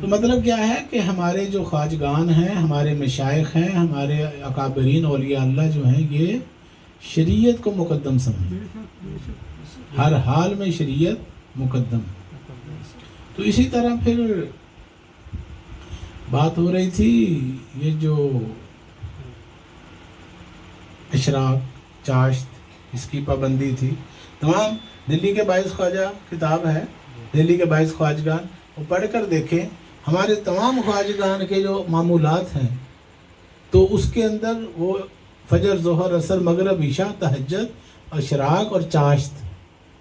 تو مطلب کیا ہے کہ ہمارے جو خواجگان ہیں، ہمارے مشائق ہیں، ہمارے اکابرین اولیاء اللہ جو ہیں، یہ شریعت کو مقدم سمجھیں ہر حال میں شریعت مقدم تو اسی طرح پھر بات ہو رہی تھی، یہ جو اشراق، چاشت، اس کی پابندی تھی۔ تمام دلی کے باعث خواجہ کتاب ہے، دلی کے باعث خواجگان، وہ پڑھ کر دیکھیں۔ ہمارے تمام خواجگان کے جو معمولات ہیں، تو اس کے اندر وہ فجر، ظہر اثر مغرب، عشاء، تہجد اور شراق اور چاشت،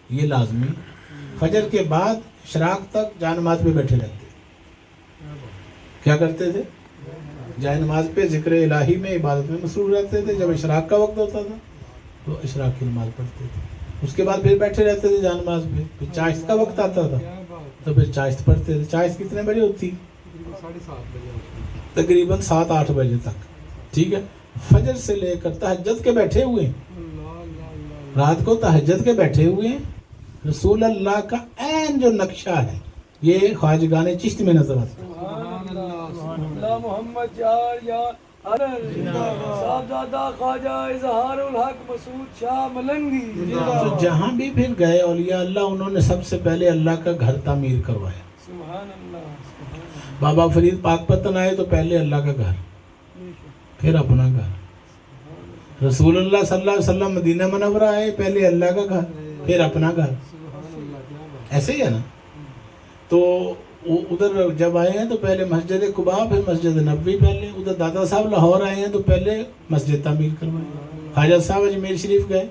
یہ لازمی۔ فجر کے بعد شراق تک جائے نماز پہ بیٹھے رہتے۔ کیا کرتے تھے؟ جائے نماز پہ ذکر الہی میں، عبادت میں مصروف رہتے تھے۔ جب اشراق کا وقت ہوتا تھا، تو اشراق کی نماز پڑھتے تھے۔ اس کے بعد پھر بیٹھے رہتے تھے جائے نماز پہ۔ پھر چاشت کا وقت آتا تھا۔ تو پھر چاشت پڑھتے تھے۔ چاشت کتنے بجے ہوتی؟ تقریباً سات آٹھ بجے تک۔ ٹھیک ہے؟ فجر سے لے کر تہجد کے بیٹھے ہوئے ہیں۔ رات کو تہجد کے بیٹھے ہوئے ہیں۔ رسول اللہ کا عین جو نقشہ ہے، یہ خواجگان چشت میں نظر آتا ہے۔ اللہ محمد یار یار صاحبزادہ خواجہ اظہار الحق مسعود شاہ ملنگی۔ تو جہاں بھی پھر گئے اولیاء اللہ انہوں نے سب سے پہلے اللہ کا گھر تعمیر کروایا۔ سبحان اللہ سبحان بابا فرید پاک پتن آئے تو پہلے اللہ کا گھر پھر اپنا گھر۔ رسول اللہ صلی اللہ علیہ وسلم مدینہ منورہ آئے پہلے اللہ کا گھر پھر اپنا گھر۔ ایسے ہی ہے نا؟ تو ادھر جب آئے ہیں تو پہلے مسجد قبا پھر مسجد نبوی پہلے، ادھر دادا صاحب لاہور آئے ہیں تو پہلے مسجد تعمیر کروائے۔ خواجہ صاحب اجمیر شریف گئے،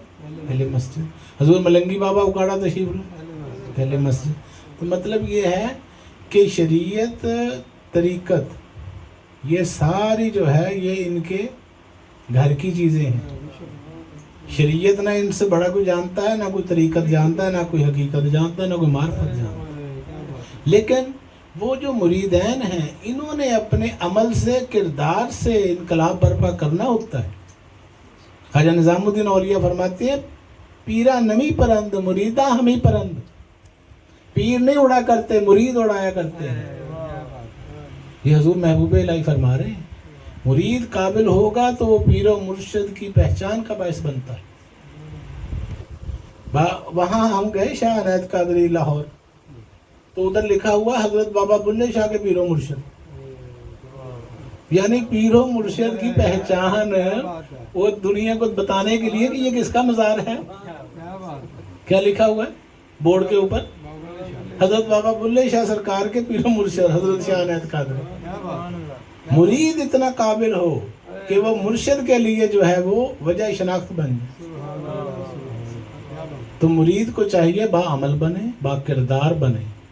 پہلے مسجد۔ حضور ملنگی بابا اکاڑا تشریف لائے، پہلے مسجد۔ تو مطلب یہ ہے کہ شریعت، طریقت، یہ ساری جو ہے، یہ ان کے گھر کی چیزیں ہیں۔ شریعت نہ ان سے بڑا کوئی جانتا ہے، نہ کوئی طریقت جانتا ہے، نہ کوئی حقیقت جانتا ہے، نہ کوئی معرفت جانتا ہے۔ لیکن وہ جو مریدین ہیں، انہوں نے اپنے عمل سے، کردار سے انقلاب برپا کرنا ہوتا ہے۔ خواجہ نظام الدین اولیاء فرماتے ہیں، پیرا نمی پرند مریدہ ہمیں پرند۔ پیر نہیں اڑا کرتے، مرید اڑایا کرتے ہیں۔ یہ حضور محبوب الہی فرما رہے ہیں۔ مرید قابل ہوگا تو وہ پیر و مرشد کی پہچان کا باعث بنتا ہے۔ وہاں ہم گئے شاہ عنایت قادری لاہور۔ تو ادھر لکھا ہوا حضرت بابا بلے شاہ کے پیر و مرشد۔ یعنی پیر و مرشد کی پہچان وہ دنیا کو بتانے کے لیے کہ یہ کس کا مزار ہے۔ کیا لکھا ہوا ہے؟ بورڈ کے اوپر۔ حضرت بابا بلے شاہ سرکار کے پیر و مرشد، حضرت شاہ عنایت قادری۔ مرید اتنا قابل ہو کہ وہ مرشد کے لیے جو ہے وہ وجہ شناخت بن جائے۔ تو مرید کو چاہیے با عمل بنے، با کردار بنے۔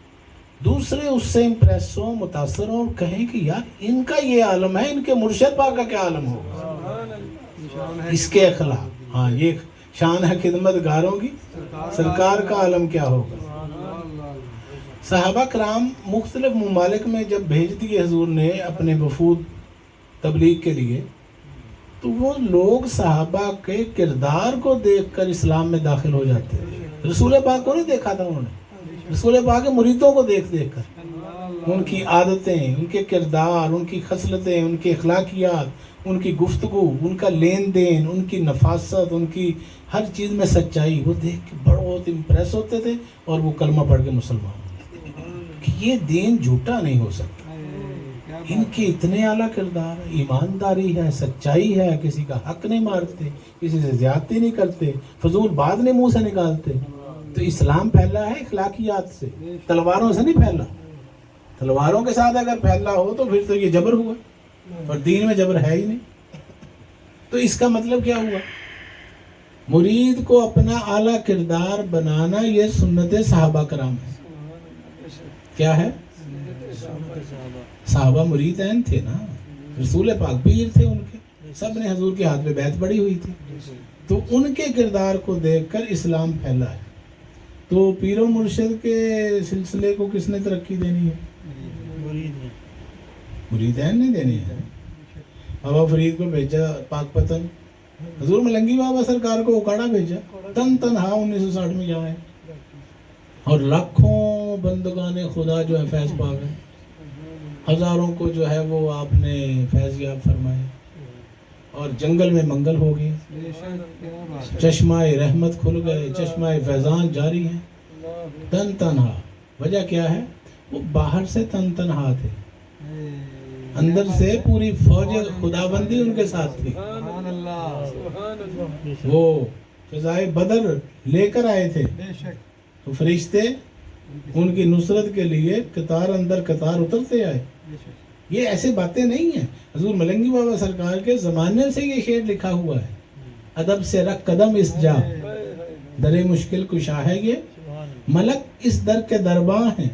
دوسرے اس سے امپریس ہو متاثر ہو اور کہیں کہ یار ان کا یہ عالم ہے، ان کے مرشد پاک کا کیا عالم ہوگا؟ اس کے اخلاق ہاں یہ شان ہے خدمت گاروں کی۔ سرکار کا عالم کیا ہوگا؟ صحابہ کرام مختلف ممالک میں جب بھیج دیے حضور نے اپنے وفود تبلیغ کے لیے، تو وہ لوگ صحابہ کے کردار کو دیکھ کر اسلام میں داخل ہو جاتے تھے رسول پاک کو نہیں دیکھا تھا انہوں نے؟ رسول پاک کے مریدوں کو دیکھ دیکھ کر۔ ان کی عادتیں، ان کے کردار، ان کی خصلتیں، ان کی اخلاقیات، ان کی گفتگو، ان کا لین دین، ان کی نفاست، ان کی ہر چیز میں سچائی، وہ دیکھ کے بہت امپریس ہوتے تھے اور وہ کلمہ پڑھ کے مسلمان کہ یہ دین جھوٹا نہیں ہو سکتا۔ ان کے اتنے اعلیٰ کردار، ایمانداری ہے، سچائی ہے، کسی کا حق نہیں مارتے کسی سے زیادتی نہیں کرتے، فضول بات نہیں منہ سے نکالتے۔ تو اسلام پھیلا ہے اخلاقیات سے، تلواروں سے نہیں پھیلا۔ تلواروں کے ساتھ اگر پھیلا ہو تو پھر تو یہ جبر ہوا۔ اور دین میں جبر ہے ہی نہیں۔ تو اس کا مطلب کیا ہوا؟ مرید کو اپنا اعلیٰ کردار بنانا یہ سنت صحابہ کرام ہے۔ کیا ہے؟ صحابہ مرید این تھے نا۔ رسول پاک پیر تھے ان کے۔ سب نے حضور کے ہاتھ میں بیعت پڑی ہوئی تھی۔ تو ان کے کردار کو دیکھ کر اسلام پھیلا ہے۔ تو پیر و مرشد کے سلسلے کو کس نے ترقی دینی ہے؟ مریدین نے۔ دینی ہے؟ بابا فرید کو بھیجا پاک پتن۔ حضور ملنگی بابا سرکار کو اکاڑا بھیجا۔ تن تنہا انیس سو ساٹھ میں جمع ہے۔ اور لاکھوں بندگان خدا جو ہے فیض پا گئے ہزاروں کو جو ہے وہ آپ نے فیض یاب فرمایا اور جنگل میں منگل ہو گیا چشمہ رحمت کھل گئے چشمہ فیضان جاری ہیں۔ تن تنہا۔ وجہ کیا ہے؟ وہ باہر سے تن تنہا تھے۔ اندر سے پوری فوج خدا بندی ان کے ساتھ تھی۔ وہ فضائے بدر لے کر آئے تھے۔ تو فرشتے ان کی نصرت کے لیے قطار اندر قطار اترتے آئے۔ یہ ایسے باتیں نہیں ہیں۔ حضور ملنگی بابا سرکار کے زمانے سے یہ شعر لکھا ہوا ہے۔ ادب سے رکھ قدم اس جا۔ در مشکل کشاہ ہے یہ۔ ملک اس در کے درباں ہیں۔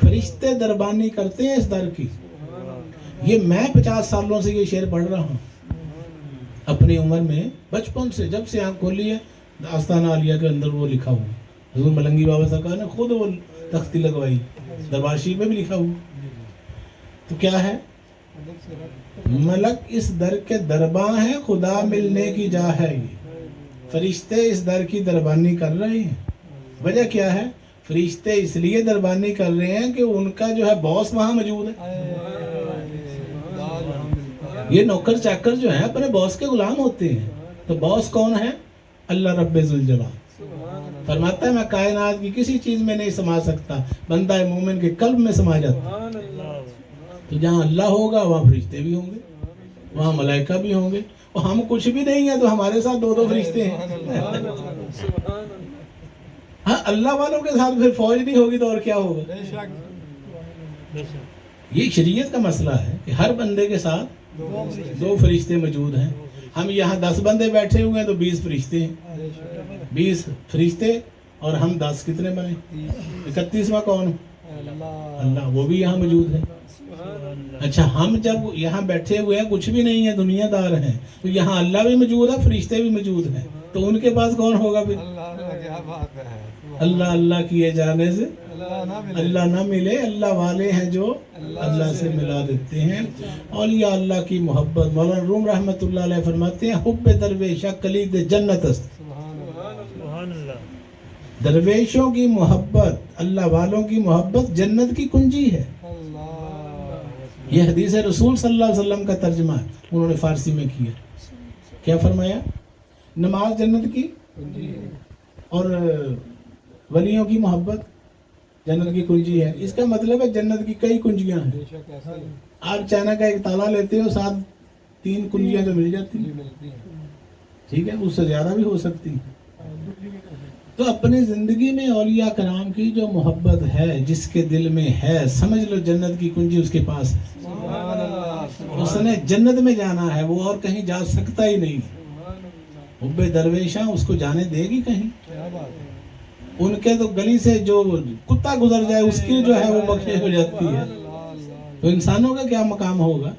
فرشتے دربانی کرتے ہیں اس در کی۔ یہ میں پچاس سالوں سے یہ شعر پڑھ رہا ہوں۔ اپنی عمر میں بچپن سے جب سے آنکھ کھولی ہے آستانہ عالیہ کے اندر وہ لکھا ہوا حضور ملنگی بابا سرکار نے خود وہ تختی لگوائی۔ درباشی میں بھی لکھا ہوا۔ تو کیا ہے؟ ملک اس در کے درباں ہیں، خدا ملنے کی جا ہے یہ۔ فرشتے اس در کی دربانی کر رہے ہیں۔ وجہ کیا ہے؟ فرشتے اس لیے دربانی کر رہے ہیں کہ ان کا جو ہے باس وہاں موجود ہے۔ یہ نوکر چاکر جو ہے اپنے باس کے غلام ہوتے ہیں۔ تو باس کون ہے؟ اللہ رب الجلال فرماتا ہے، میں کائنات کی کسی چیز میں نہیں سما سکتا، بندہ مومن کے قلب میں سما جاتا۔ تو جہاں اللہ ہوگا وہاں فرشتے بھی ہوں گے وہاں ملائکہ بھی ہوں گے۔ اور ہم کچھ بھی نہیں ہیں تو ہمارے ساتھ دو دو فرشتے ہیں۔ ہاں اللہ والوں کے ساتھ پھر فوج نہیں ہوگی تو اور کیا ہوگا؟ یہ شریعت کا مسئلہ ہے کہ ہر بندے کے ساتھ دو فرشتے۔ موجود ہیں۔ ہم یہاں دس بندے بیٹھے ہوئے ہیں تو بیس فرشتے ہیں۔ بیس فرشتے اور ہم دس کتنے بنے؟ اکتیسواں کون؟ اللہ۔ وہ بھی یہاں موجود ہے اچھا ہم جب یہاں بیٹھے ہوئے ہیں، کچھ بھی نہیں ہے، دنیا دار ہیں۔ تو یہاں اللہ بھی موجود ہے، فرشتے بھی موجود ہیں۔ تو ان کے پاس کون ہوگا پھر؟ اللہ اللہ کیے جانے سے۔ اللہ نہ ملے، اللہ والے ہیں جو اللہ سے ملا دیتے ہیں۔ اولیاء اللہ کی محبت۔ مولانا روم رحمت اللہ علیہ فرماتے ہیں، حب درویشہ کلید جنت است۔ درویشوں کی محبت، اللہ والوں کی محبت جنت کی کنجی ہے۔ یہ حدیث رسول صلی اللہ علیہ وسلم کا ترجمہ ہے، انہوں نے فارسی میں کیا۔ کیا فرمایا؟ نماز جنت کی اور ولیوں کی محبت جنت کی کنجی ہے۔ اس کا مطلب ہے جنت کی کئی کنجیاں ہیں۔ آپ چائنا کا ایک تالا لیتے ہو، ساتھ تین کنجیاں تو مل جاتی ہیں۔ ٹھیک ہے، اس سے زیادہ بھی ہو سکتی ہیں۔ تو اپنی زندگی میں اولیاء کرام کی جو محبت ہے جس کے دل میں ہے سمجھ لو جنت کی کنجی اس کے پاس ہے۔ اس نے جنت میں جانا ہے وہ اور کہیں جا سکتا ہی نہیں۔ حب درویشاں اس کو جانے دے گی کہیں۔ ان کے تو گلی سے جو کتا گزر جائے اس کی جو ہے وہ بخشش ہو جاتی ہے۔ تو انسانوں کا کیا مقام ہوگا؟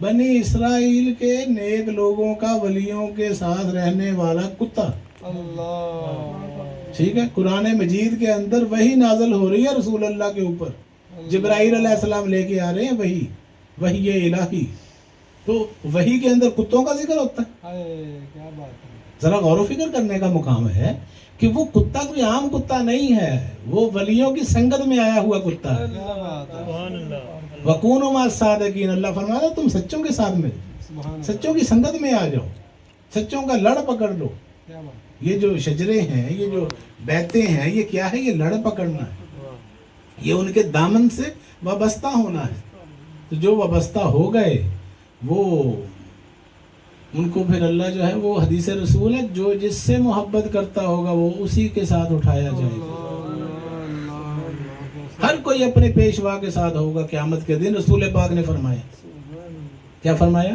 بنی اسرائیل کے نیک لوگوں کا ولیوں کے ساتھ رہنے والا کتا۔ اللہ۔ ٹھیک ہے قرآن مجید کے اندر وہی نازل ہو رہی ہے رسول اللہ کے اوپر۔ جبرائیل علیہ السلام لے کے آ رہے ہیں وہی وہی یہ الہی۔ تو وہی کے اندر کتوں کا ذکر ہوتا ہے؟ ذرا غور و فکر کرنے کا مقام ہے کہ وہ کتا کوئی عام کتا نہیں ہے وہ ولیوں کی سنگت میں آیا ہوا کتا ہے۔ وکون و صادقین اللہ۔ فرماتا تم سچوں کے ساتھ میں سچوں کی سنگت میں آ جاؤ۔ سچوں کا لڑ پکڑ لو۔ یہ جو شجرے ہیں، یہ جو بیتے ہیں، یہ کیا ہے؟ یہ لڑ پکڑنا ہے۔ یہ ان کے دامن سے وابستہ ہونا ہے۔ تو جو وابستہ ہو گئے، وہ ان کو پھر اللہ جو ہے، وہ حدیث رسول ہے، جو جس سے محبت کرتا ہوگا، وہ اسی کے ساتھ اٹھایا جائے گا۔ ہر کوئی اپنے پیشوا کے ساتھ ہوگا۔ قیامت کے دن رسول پاک نے فرمایا۔ کیا فرمایا؟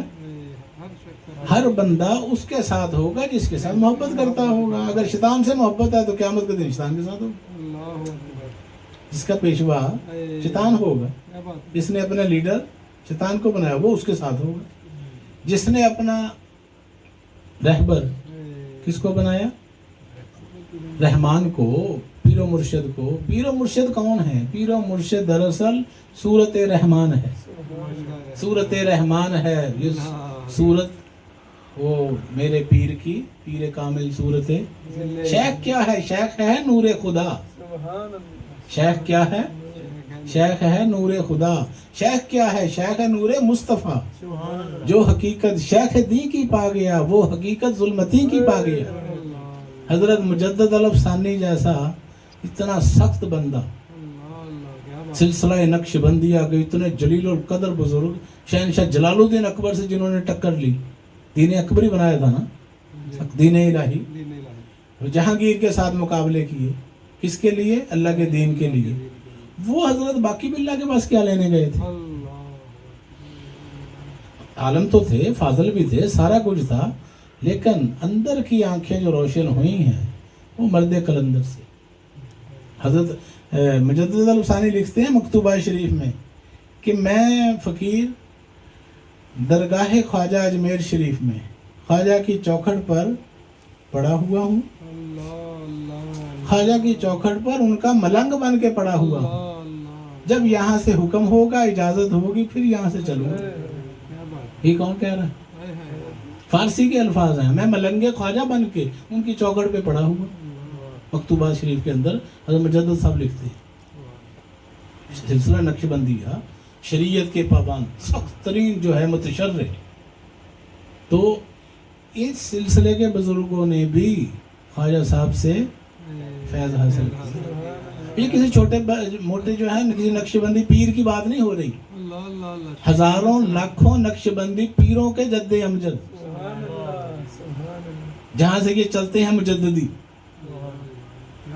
ہر بندہ اس کے ساتھ ہوگا جس کے ساتھ محبت کرتا ہوگا۔ اگر شیطان سے محبت ہے تو قیامت کے دن شیطان کے ساتھ ہوگا۔ جس کا پیشوا شیطان ہوگا۔ جس نے اپنا لیڈر شیطان کو بنایا وہ اس کے ساتھ ہوگا۔ جس نے اپنا رہبر کس کو بنایا؟ رحمان کو پیر و مرشد کو۔ پیر و مرشد کون ہے پیر و مرشد دراصل سورت رحمان ہے۔ سورت رحمان ہے۔ یہ سورت وہ میرے پیر کی پیر کامل صورت شیخ کیا ہے؟ شیخ ہے نور خدا۔ شیخ کیا ہے؟ شیخ ہے نور خدا۔ شیخ کیا ہے؟ شیخ ہے نور مصطفیٰ۔ جو حقیقت شیخ دی کی پا گیا وہ حقیقت ظلمتی کی پا گیا۔ حضرت مجدد علف ثانی جیسا اتنا سخت بندہ۔ سلسلہ نقش بندیا گئی اتنے جلیل القدر بزرگ شہنشاہ جلال الدین اکبر سے جنہوں نے ٹکر لی۔ دین اکبری بنایا تھا نا؟ دین الہی۔ جہانگیر کے ساتھ مقابلے کیے کس کے لیے؟ اللہ کے دین کے لیے۔ وہ حضرت باقی بلّہ کے پاس کیا لینے گئے تھے؟ عالم تو تھے فاضل بھی تھے سارا کچھ تھا لیکن اندر کی آنکھیں جو روشن ہوئی ہیں وہ مرد کلندر سے۔ حضرت مجدد الفسانی لکھتے ہیں مکتوبہ شریف میں کہ میں فقیر درگاہ خواجہ اجمیر شریف میں۔ خواجہ کی چوکھٹ پر پڑا ہوا ہوں۔ خواجہ کی چوکھٹ پر ان کا ملنگ بن کے پڑا ہوا ہوں۔ جب یہاں سے حکم ہوگا، اجازت ہوگی، پھر یہاں سے چلوں۔ یہ کون کہہ رہا ہے؟ فارسی کے الفاظ ہیں۔ میں ملنگ خواجہ بن کے ان کی چوکھٹ پہ پڑا ہوا۔ مکتوبہ شریف کے اندر حضرت مجدد صاحب لکھتے ہیں۔ سلسلہ نقش بندی ہے شریعت کے پابند، سخت ترین جو ہے۔ متشرع تو اس سلسلے کے بزرگوں نے بھی خواجہ صاحب سے فیض حاصل کیا۔ یہ کسی چھوٹے موٹے جو ہے کسی نقش بندی پیر کی بات نہیں ہو رہی۔ ہزاروں، لاکھوں نقش بندی پیروں کے جد امجد۔ جہاں سے یہ چلتے ہیں مجددی۔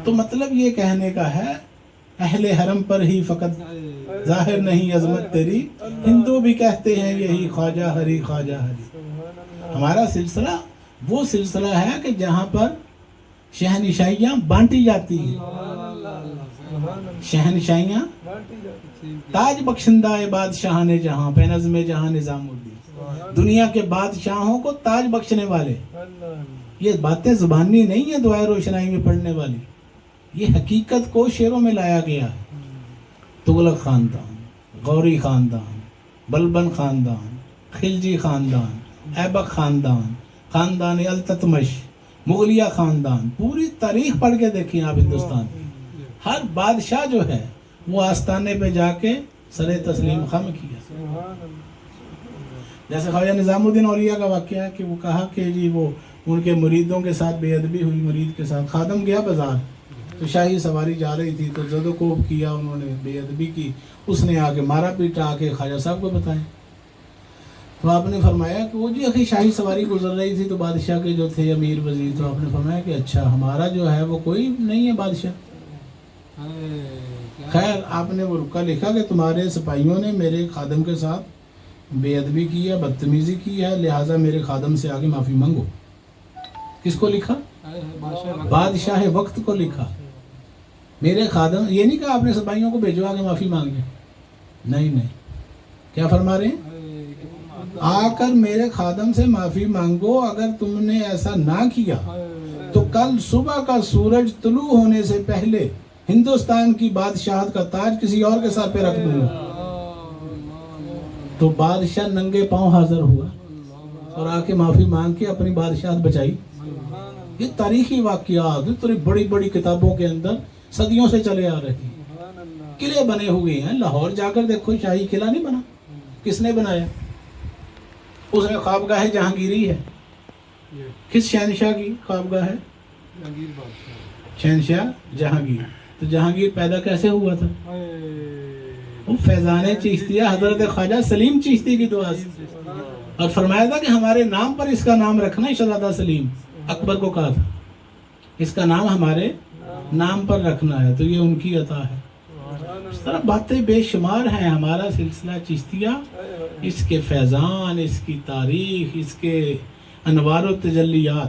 تو مطلب یہ کہنے کا ہے، اہل حرم پر ہی فقط ظاہر نہیں عظمت تیری، ہندو بھی کہتے ہیں یہی خواجہ ہری خواجہ ہری۔ ہمارا سلسلہ وہ سلسلہ ہے کہ جہاں پر شہنشائیاں بانٹی جاتی ہیں۔ شہنشائیاں تاج بخشندہ بادشاہ نے جہاں پہ نظم جہاں نظام الدین۔ دنیا کے بادشاہوں کو تاج بخشنے والے۔ یہ باتیں زبانی نہیں ہیں دعائے روشنائی میں پڑھنے والی یہ حقیقت کو شیروں میں لایا گیا ہے۔ تغلق خاندان، غوری خاندان، بلبن خاندان، خلجی خاندان، ایبک خاندان خاندان التتمش، مغلیہ خاندان، پوری تاریخ پڑھ کے دیکھیں آپ ہندوستان کی ہر بادشاہ جو ہے، وہ آستانے پہ جا کے سر تسلیم خم کیا۔ جیسے خواجہ نظام الدین اولیاء کا واقعہ ہے کہ وہ کہا کہ جی وہ ان کے مریدوں کے ساتھ بے ادبی ہوئی، مرید کے ساتھ خادم گیا بازار۔ شاہی سواری جا رہی تھی تو زد و کوب کیا انہوں نے بے ادبی کی۔ اس نے آ کے مارا پیٹا آ کے خواجہ صاحب کو بتایا۔ تو آپ نے فرمایا کہ وہ جی اخی شاہی سواری گزر رہی تھی تو بادشاہ کے جو تھے امیر وزیر تو آپ نے فرمایا کہ اچھا ہمارا جو ہے وہ کوئی نہیں ہے بادشاہ۔ خیر آپ نے وہ رکا لکھا کہ تمہارے سپاہیوں نے میرے خادم کے ساتھ بے ادبی کی ہے بدتمیزی کی ہے لہٰذا میرے خادم سے آگے معافی منگو کس کو لکھا؟ بادشاہ وقت کو لکھا۔ میرے خادم، یہ نہیں کہا آپ نے سپاہیوں کو بھیجو آگے معافی مانگ لیں نہیں نہیں۔ کیا فرما رہے ہیں؟ آ کر میرے خادم سے معافی مانگو، اگر تم نے ایسا نہ کیا، تو کل صبح کا سورج طلوع ہونے سے پہلے ہندوستان کی بادشاہت کا تاج کسی اور کے ساتھ پہ رکھ دوں تو بادشاہ ننگے پاؤں حاضر ہوا اور آ کے معافی مانگ کے اپنی بادشاہت بچائی۔ یہ تاریخی واقعات بڑی بڑی کتابوں کے اندر صدیوں سے چلے آ رہے ہیں۔ قلعے بنے ہوئے ہیں۔ لاہور جا کر دیکھو، شاہی قلعہ نہیں بنا۔ کس نے بنایا؟ اس نے خوابگاہ جہانگیری ہے۔ کس شہنشاہ کی خوابگاہ ہے؟ شہنشاہ جہانگیر۔ تو جہانگیر پیدا کیسے ہوا تھا؟ وہ فیضان چشتیہ حضرت خواجہ سلیم چشتی کی دعا سے۔ اور فرمایا تھا کہ ہمارے نام پر اس کا نام رکھنا شہزادہ سلیم اکبر کو کہا تھا۔ اس کا نام ہمارے نام پر رکھنا ہے، تو یہ ان کی عطا ہے۔ اس طرح باتیں بے شمار ہیں۔ ہمارا سلسلہ چشتیہ، اس کے فیضان، اس کی تاریخ، اس کے انوار و تجلیات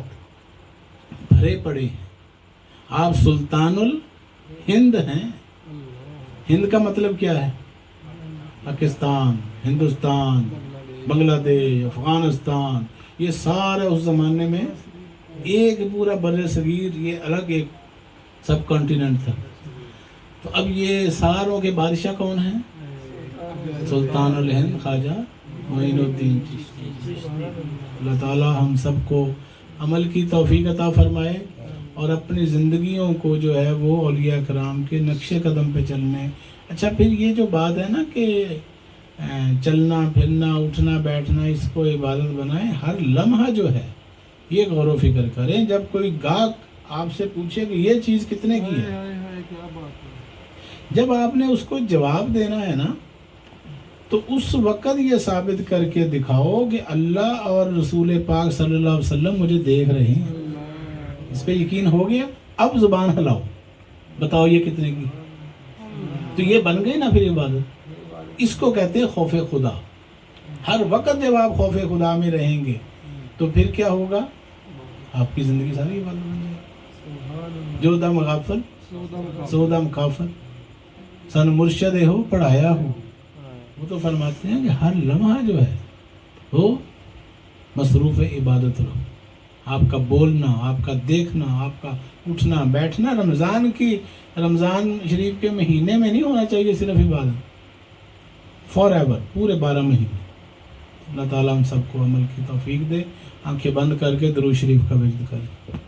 بھرے پڑے ہیں۔ آپ سلطان الہند ہیں۔ ہند کا مطلب کیا ہے؟ پاکستان، ہندوستان، بنگلہ دیش، افغانستان۔ یہ سارے اس زمانے میں ایک پورا بر صغیر یہ الگ ایک سب کانٹیننٹ تھا۔ تو اب یہ ساروں کے بادشاہ کون ہیں؟ سلطان الہند خواجہ معین الدین اللہ تعالیٰ ہم سب کو عمل کی توفیق عطا فرمائے اور اپنی زندگیوں کو جو ہے وہ اولیاء کرام کے نقش قدم پہ چلنے۔ اچھا پھر یہ جو بات ہے نا کہ چلنا، پھرنا، اٹھنا، بیٹھنا، اس کو عبادت بنائیں ہر لمحہ جو ہے یہ غور و فکر کریں۔ جب کوئی گاہک آپ سے پوچھے کہ یہ چیز کتنے کی ہے؟ جب آپ نے اس کو جواب دینا ہے نا تو اس وقت یہ ثابت کر کے دکھاؤ کہ اللہ اور رسول پاک صلی اللہ علیہ وسلم مجھے دیکھ رہے ہیں۔ اس پہ یقین ہو گیا؟ اب زبان ہلاؤ۔ بتاؤ یہ کتنے کی۔ تو یہ بن گئی نا پھر عبادت؟ اس کو کہتے ہیں خوف خدا۔ ہر وقت جب آپ خوف خدا میں رہیں گے تو پھر کیا ہوگا؟ آپ کی زندگی ساری عبادت بن جائے گی۔ سبحان اللہ جو دم غافل سو دم کافر سن مرشد ہو پڑھایا ہو وہ تو فرماتے ہیں کہ ہر لمحہ جو ہے وہ مصروف عبادت رہو آپ کا بولنا آپ کا دیکھنا آپ کا اٹھنا بیٹھنا رمضان کی رمضان شریف کے مہینے میں نہیں ہونا چاہیے صرف عبادت فار ایور پورے بارہ مہینے اللہ تعالیٰ ہم سب کو عمل کی توفیق دے آنکھیں بند کر کے درود شریف کا وجد کریں